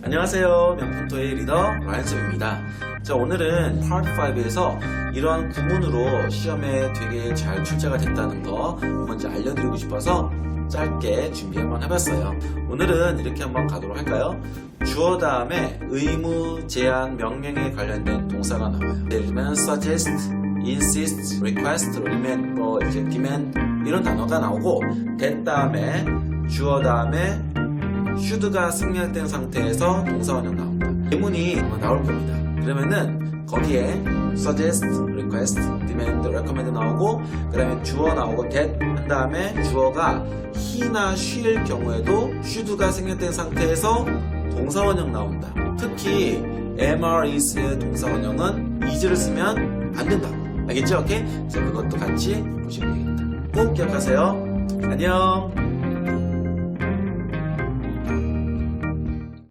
안녕하세요. 명품토의 리더 라이언쌤입니다. 자, 오늘은 파트 5에서 이러한 구문으로 시험에 되게 잘 출제가 됐다는 거 먼저 알려드리고 싶어서 짧게 준비 한번 해봤어요. 오늘은 이렇게 한번 가도록 할까요? 주어 다음에 의무, 제한, 명령에 관련된 동사가 나와요. 예를 들면 suggest, insist, request, 뭐 이제 demand 이런 단어가 나오고 that 다음에 주어 다음에 should가 생략된 상태에서 동사 원형 나옵니다. 아마 나올 겁니다. 그러면은 거기에 suggest, request, demand, recommend 나오고 그 다음에 주어 나오고 that 한 다음에 주어가 he나 she일 경우에도 should가 생략된 상태에서 동사 원형 나온다. 특히 MR is의 동사 원형은 is를 쓰면 안 된다. 알겠죠? 오케이? 그래서 그것도 같이 보시면 되겠다. 꼭 기억하세요. 안녕.